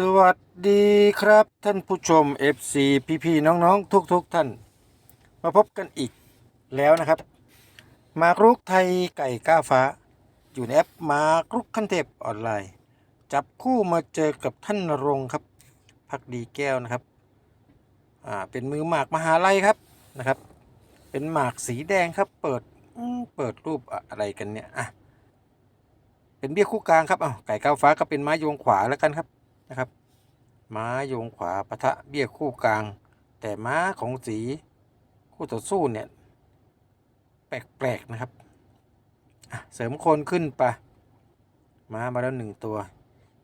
สวัสดีครับท่านผู้ชม FC พี่ๆน้องๆ ทุกๆท่าน มาพบกันอีกแล้วนะครับ มากรุกไทยไก่ก้าฟ้า อยู่ในแอปมากรุกขั้นเทพออนไลน์ จับคู่มาเจอกับท่านรงครับพักดีแก้วนะครับอ่าเป็นมือหมากมหาลัยครับนะครับ เป็นหมากสีแดงครับ เปิดเปิดรูปอะไรกันเนี่ยอะเป็นเบี้ยคู่กลางครับอ้าวไก่ก้าฟ้าก็เป็นไม้โยงขวาแล้วกันครับ นะครับ ม้าโยงขวาปะทะเบี้ยคู่กลาง แต่ม้าของสีคู่ต่อสู้เนี่ยแปลกๆนะครับ เสริมโคนขึ้นไปม้ามาแล้วหนึ่งตัว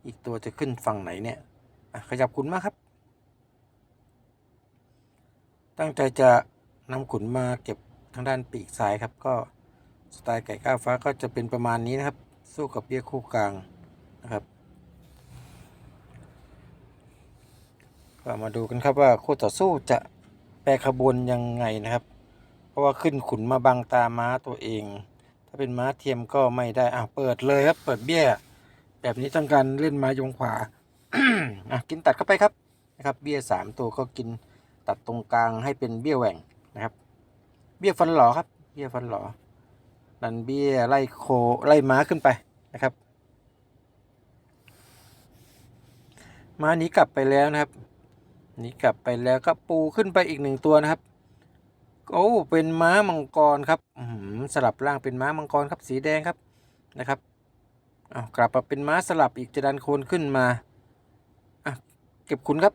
อีกตัวจะขึ้นฝั่งไหนเนี่ยขยับขุนมาครับ ตั้งใจจะนำขุนมาเก็บทางด้านปีกซ้ายครับ ก็สไตล์ไก่ก้าวฟ้าก็จะเป็นประมาณนี้นะครับ สู้กับเบี้ยคู่กลางนะครับ ก็มาดูกันครับว่าคู่ต่อสู้จะแปรขบวนยังไงนะครับ เพราะว่าขึ้นขุนมาบังตาม้าตัวเอง ถ้าเป็นม้าเทียมก็ไม่ได้อะเปิดเลยครับ เปิดเบี้ย แบบนี้ต้องการเล่นม้ายงขวาอะกินตัดเข้าไปครับนะครับ เบี้ยสามตัวก็กินตัดตรงกลางให้เป็นเบี้ยแหว่งนะครับ เบี้ยฟันหล่อครับ เบี้ยฟันหล่อดันเบี้ยไล่โคไล่ม้าขึ้นไปนะครับ ม้านี้กลับไปแล้วนะครับ นีกลับไปแล้วก็ปูขึ้นไปอีกหนึ่งตัวนะครับ โอ้เป็นม้ามังกรครับสลับร่างเป็นม้ามังกรครับสีแดงครับนะครับเอากลับมาเป็นม้าสลับอีกจะดันโคนขึ้นมาอะเก็บขุนครับ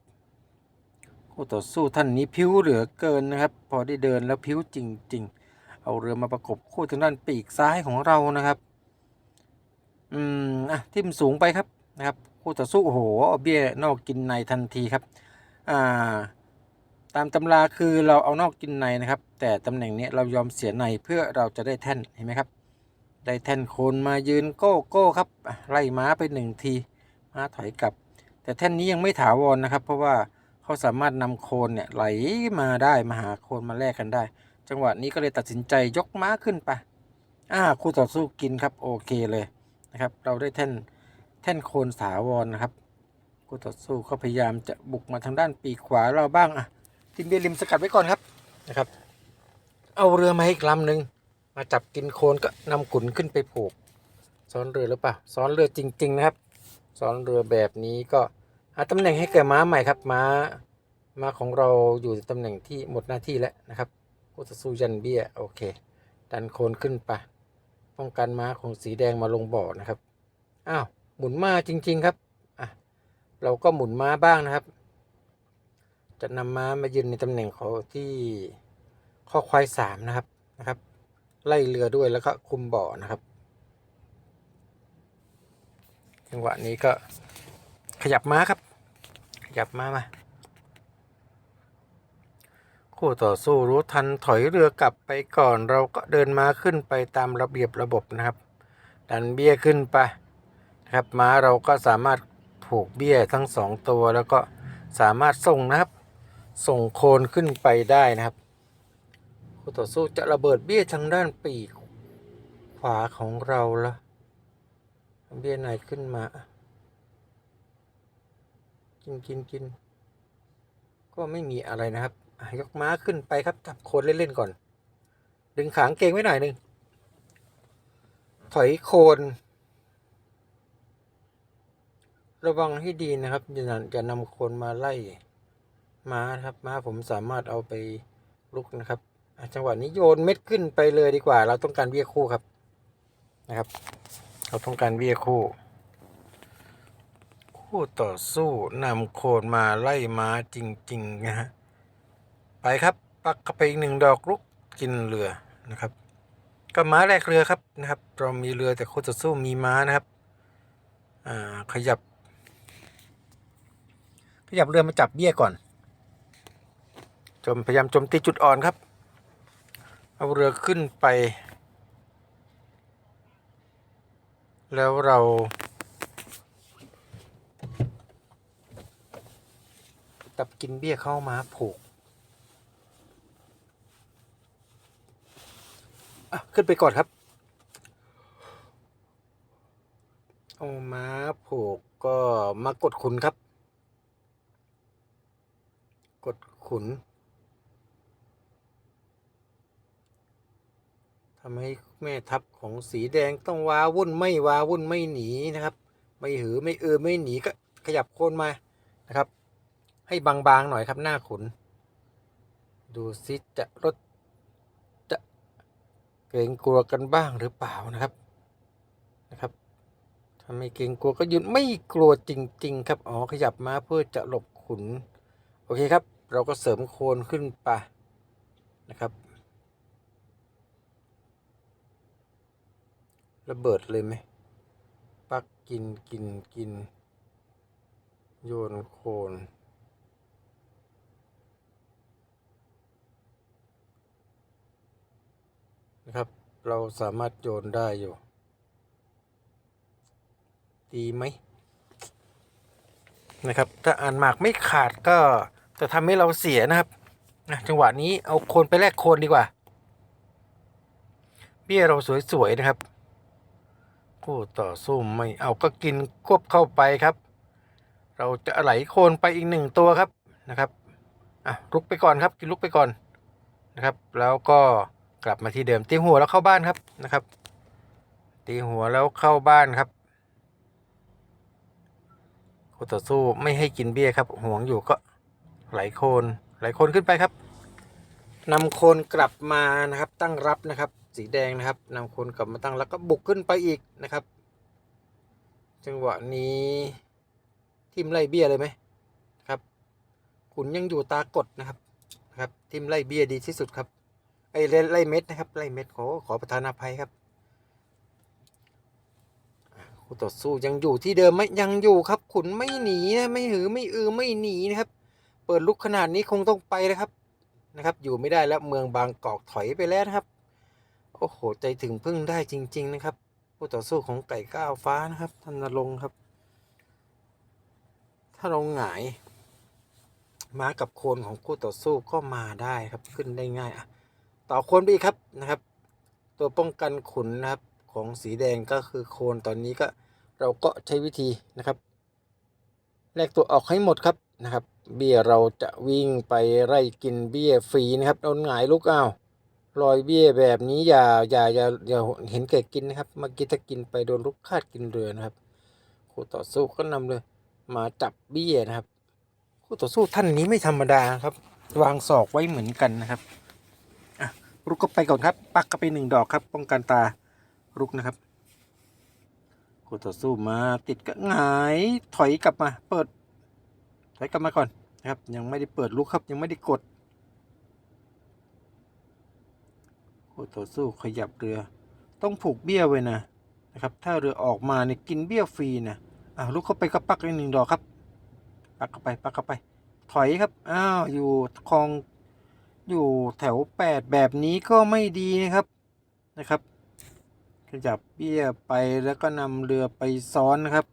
คู่ต่อสู้ท่านนี้พิ้วเหลือเกินนะครับ พอได้เดินแล้วพิ้วจริง ๆ เอาเรือมาประกบคู่ทางด้านปีกซ้ายของเรานะครับอืมอะทิ่มสูงไปครับนะครับคู่ต่อสู้โอ้โหเบี้ยนอกกินในทันทีครับ ตามตำราคือเราเอานอกกินในนะครับ แต่ตำแหน่งนี้เรายอมเสียในเพื่อเราจะได้แท่นเห็นไหมครับ ได้แท่นโคนมายืนโก้โก้ครับไล่ม้าไปหนึ่งทีม้าถอยกลับ แต่แท่นนี้ยังไม่ถาวรนะครับ เพราะว่าเขาสามารถนำโคนเนี่ยไหลมาได้มาหาโคนมาแลกกันได้ จังหวะนี้ก็เลยตัดสินใจยกม้าขึ้นไปอ่าคู่ต่อสู้กินครับโอเคเลยนะครับ เราได้แท่นแท่นโคนสาวรนะครับ คู่ต่อสู้ก็พยายามจะบุกมาทางด้านปีกขวาเราบ้างอะทิมเบียริมสกัดไว้ก่อนครับนะครับ เอาเรือมาให้อีกลำหนึ่งมาจับกินโคนก็นำขุนขึ้นไปผูกซ้อนเรือหรือเปล่าซ้อนเรือจริง ๆ นะครับซ้อนเรือแบบนี้ก็หาตำแหน่งให้แก่ม้าใหม่ครับม้าม้าของเราอยู่ในตำแหน่งที่หมดหน้าที่แล้วนะครับคู่ต่อสู้ยันเบี้ยโอเค ดันโคนขึ้นไปป้องกันม้าของสีแดงมาลงบ่อนะครับอ้าวหมุนมาจริง ๆ ครับอะ เราก็หมุนม้าบ้างนะครับ จะนำม้ามายืนในตำแหน่งของที่ข้อควายสามนะครับนะครับ ไล่เรือด้วยแล้วก็คุมบ่อนะครับ จังหวะนี้ก็ขยับม้าครับ ขยับม้ามาคู่ต่อสู้รู้ทันถอยเรือกลับไปก่อน เราก็เดินม้าขึ้นไปตามระเบียบระบบนะครับ ดันเบี้ยขึ้นไปนะครับม้าเราก็สามารถ ผูกเบี้ยทั้งสองตัวแล้วก็สามารถส่งนะครับ ส่งโคนขึ้นไปได้นะครับคู่ต่อสู้จะระเบิดเบี้ยทางด้านปีกขวาของเราละเบี้ยไหนขึ้นมา กินกินกินก็ไม่มีอะไรนะครับยกม้าขึ้นไปครับจับโคนเล่น ๆ ก่อน ดึงขางเกงไว้หน่อยหนึ่งถอยโคน ระวังให้ดีนะครับอย่าจะนำคนมาไล่ม้าครับม้าผมสามารถเอาไปลุกนะครับจังหวะนี้โยนเม็ดขึ้นไปเลยดีกว่า เราต้องการเบี้ยคู่ครับนะครับ เราต้องการเบี้ยคู่ คู่ต่อสู้นำโคนมาไล่ม้าจริงๆนะฮะไปครับปักไปอีกหนึ่งดอกลุกกินเรือนะครับก็ม้าแรกเรือครับนะครับ เรามีเรือแต่คู่ต่อสู้มีม้านะครับอ่าขยับ ขยับเรือมาจับเบี้ยก่อนจมพยายามโจมตีจุดอ่อนครับ เอาเรือขึ้นไป แล้วเราตับกินเบี้ยเข้ามาผูกอ่ขึ้นไปก่อนครับเอามาผูกก็มากดขุนครับ กดขุนทำให้แม่ทัพของสีแดงต้องว้าวุ่นไม่ว้าวุ่นไม่หนีนะครับ ไม่หือไม่เออไม่หนีก็ขยับโคนมานะครับ ให้บางๆหน่อยครับหน้าขุน ดูซิจะลดจะเกรงกลัวกันบ้างหรือเปล่านะครับนะครับถ้าไม่เกรงกลัวก็ยุดไม่กลัวจริง ๆ ครับ อ๋อ ขยับมาเพื่อจะหลบขุน โอเคครับ เราก็เสริมโคนขึ้นไปนะครับ ระเบิดเลยไหม ปักกินกินกิน โยนโคนนะครับ เราสามารถโยนได้อยู่ ดีไหมนะครับ ถ้าอ่านหมากไม่ขาดก็ จะทำให้เราเสียนะครับนะจังหวะนี้เอาโคนไปแลกโคนดีกว่า เบี้ยเราสวยๆนะครับคู่ต่อสู้ไม่เอาก็กินควบเข้าไปครับ เราจะไหลโคนไปอีกหนึ่งตัวครับนะครับอะลุกไปก่อนครับ กินลุกไปก่อนนะครับ แล้วก็กลับมาที่เดิมตีหัวแล้วเข้าบ้านครับนะครับ ตีหัวแล้วเข้าบ้านครับคู่ต่อสู้ไม่ให้กินเบี้ยครับห่วงอยู่ก็ ไหลโคนไหลโคนขึ้นไปครับนำโคนกลับมานะครับ ตั้งรับนะครับ สีแดงนะครับนำโคนกลับมาตั้งแล้วก็บุกขึ้นไปอีกนะครับ จังหวะนี้ทิมไล่เบี้ยเลยไหมครับ ขุนยังอยู่ตากดนะครับนะครับทิมไล่เบี้ยดีที่สุดครับไอ้ไล่เม็ดนะครับไล่เม็ดขอขอประทานอภัยครับคู่ต่อสู้ยังอยู่ที่เดิมไหมยังอยู่ครับ ขุนไม่หนีนะไม่หือไม่อือไม่หนีนะครับ เปิดลุกขนาดนี้คงต้องไปนะครับนะครับ อยู่ไม่ได้แล้วเมืองบางกอกถอยไปแล้วนะครับ โอ้โห ใจถึงพึ่งได้จริง ๆ นะครับ ผู้ต่อสู้ของไก่ก้าวฟ้านะครับท่านนรงครับ ถ้าเราหงายม้ากับโคนของคู่ต่อสู้ก็มาได้ครับขึ้นได้ง่ายอะต่อโคนไปอีกครับนะครับ ตัวป้องกันขุนนะครับของสีแดงก็คือโคนตอนนี้ก็เราก็ใช้วิธีนะครับแลกตัวออกให้หมดครับนะครับ เบี้ยเราจะวิ่งไปไล่กินเบี้ยฟรีนะครับโดนหงายลุกเอ้าวรอยเบี้ยแบบนี้อย่าอย่าอย่าอย่าเห็นแก่กินนะครับเมื่อกี้ถ้ากินไปโดนลูกคาดกินเรือนะครับคู่ต่อสู้ก็นำเลย มาจับเบี้ยนะครับคู่ต่อสู้ท่านนี้ไม่ธรรมดาครับ วางศอกไว้เหมือนกันนะครับอะรุกก็ไปก่อนครับ ปักก็ไปหนึ่งดอกครับ ป้องกันตารุกนะครับคู่ต่อสู้มาติดก็หงายถอยกลับมา เปิด ถอยกลับมาก่อนนะครับ ยังไม่ได้เปิดลุกครับยังไม่ได้กดคู่ต่อสู้ขยับเรือ ต้องผูกเบี้ยไว้นะนะครับ ถ้าเรือออกมาเนี่ยกินเบี้ยฟรีนะอ้าวลุกเข้าไปก็ปักอีกหนึ่งดอกครับ ปักเข้าไปปักเข้าไป ถอยครับอ้าวอยู่คลองอยู่แถวแปดแบบนี้ก็ไม่ดีนะครับนะครับขยับเบี้ยไปแล้วก็นำเรือไปซ้อนนะครับ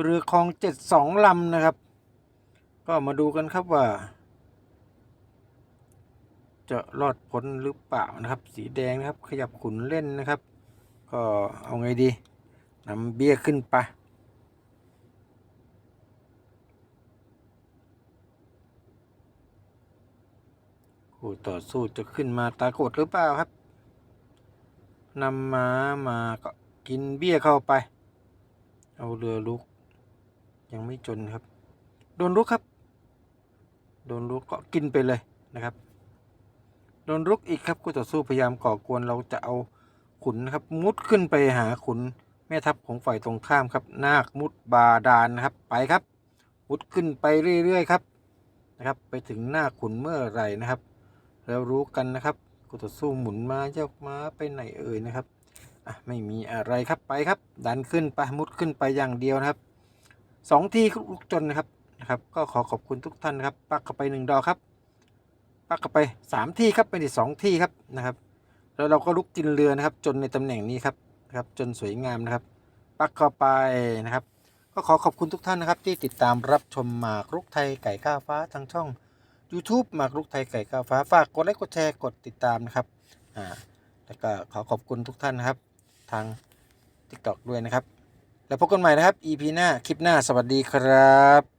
เรือคลองเจ็ดสองลำนะครับ ก็มาดูกันครับว่า จะรอดพ้นหรือเปล่านะครับ สีแดงนะครับ ขยับขุนเล่นนะครับ ก็เอาไงดีนำเบี้ยขึ้นไปคู่ต่อสู้จะขึ้นมาตากดหรือเปล่าครับนำม้ามาก็กินเบี้ยเข้าไป เอาเรือลุก ยังไม่จนครับ โดนลุกครับ โดนลุกก็กินไปเลยนะครับ โดนลุกอีกครับคู่ต่อสู้พยายามก่อกวนเราจะเอาขุนนะครับมุดขึ้นไปหาขุนแม่ทัพของฝ่ายตรงข้ามครับ นาคมุดบาดาลนะครับไปครับมุดขึ้นไปเรื่อย ๆ ครับนะครับ ไปถึงหน้าขุนเมื่อไหร่นะครับ แล้วรู้กันนะครับกูต่อสู้หมุนมาเจ้ามาไปไหนเอ่ยนะครับอะไม่มีอะไรครับไปครับ ดันขึ้นไปมุดขึ้นไปอย่างเดียวนะครับสองทีลูกจนนะครับ นะครับ ก็ขอขอบคุณทุกท่านครับ ปักเข้าไปหนึ่งดอกครับ ปักเข้าไปสามที่ครับไปที่สองที่ครับนะครับ แล้วเราก็ลุกกินเรือนะครับ จนในตำแหน่งนี้ครับนะครับ จนสวยงามนะครับ ปักเข้าไปนะครับ ก็ขอขอบคุณทุกท่านนะครับ ที่ติดตามรับชมหมากรุกไทยไก่ก้าวฟ้าทางช่อง YouTube หมากรุกไทยไก่ก้าวฟ้าฝากกดไลค์กดแชร์กดติดตามนะครับอ่าแล้วก็ขอขอบคุณทุกท่านนะครับ ทาง TikTok ด้วยนะครับ แล้วพบกันใหม่นะครับ EP หน้า คลิปหน้า สวัสดีครับ